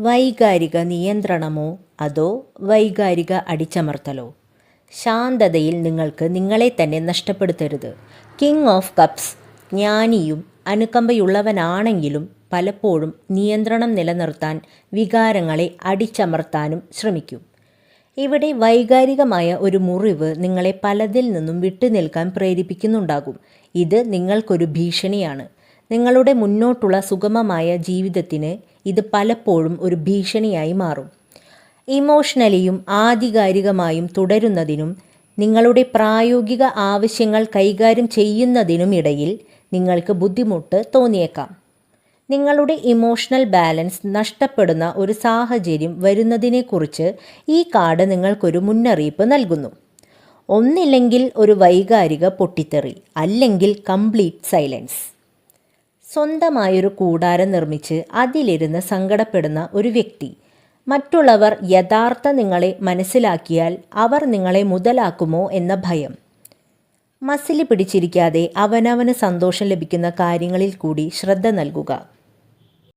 വൈകാരിക നിയന്ത്രണമോ? അതോ വൈകാരിക അടിച്ചമർത്തലോ? ശാന്തതയിൽ നിങ്ങൾക്ക് നിങ്ങളെ തന്നെ നഷ്ടപ്പെടുത്തരുത്. കിങ് ഓഫ് കപ്സ് ജ്ഞാനിയും അനുകമ്പയുള്ളവനാണെങ്കിലും പലപ്പോഴും നിയന്ത്രണം നിലനിർത്താൻ വികാരങ്ങളെ അടിച്ചമർത്താനും ശ്രമിക്കും. ഇവിടെ വൈകാരികമായ ഒരു മുറിവ് നിങ്ങളെ പലതിൽ നിന്നും വിട്ടുനിൽക്കാൻ പ്രേരിപ്പിക്കുന്നുണ്ടാകും. ഇത് നിങ്ങൾക്കൊരു ഭീഷണിയാണ്. നിങ്ങളുടെ മുന്നോട്ടുള്ള സുഗമമായ ജീവിതത്തിന് ഇത് പലപ്പോഴും ഒരു ഭീഷണിയായി മാറും. ഇമോഷണലിയും ആധികാരികമായും തുടരുന്നതിനും നിങ്ങളുടെ പ്രായോഗിക ആവശ്യങ്ങൾ കൈകാര്യം ചെയ്യുന്നതിനും ഇടയിൽ നിങ്ങൾക്ക് ബുദ്ധിമുട്ട് തോന്നിയേക്കാം. നിങ്ങളുടെ ഇമോഷണൽ ബാലൻസ് നഷ്ടപ്പെടുന്ന ഒരു സാഹചര്യം വരുന്നതിനെക്കുറിച്ച് ഈ കാർഡ് നിങ്ങൾക്കൊരു മുന്നറിയിപ്പ് നൽകുന്നു. ഒന്നില്ലെങ്കിൽ ഒരു വൈകാരിക പൊട്ടിത്തെറി അല്ലെങ്കിൽ കംപ്ലീറ്റ് സൈലൻസ്. സ്വന്തമായൊരു കൂടാരം നിർമ്മിച്ച് അതിലിരുന്ന് സങ്കടപ്പെടുന്ന ഒരു വ്യക്തി. മറ്റുള്ളവർ യഥാർത്ഥ നിങ്ങളെ മനസ്സിലാക്കിയാൽ അവർ നിങ്ങളെ മുതലാക്കുമോ എന്ന ഭയം. മസിൽ പിടിച്ചിരിക്കാതെ അവനവന് സന്തോഷം ലഭിക്കുന്ന കാര്യങ്ങളിൽ കൂടി ശ്രദ്ധ നൽകുക.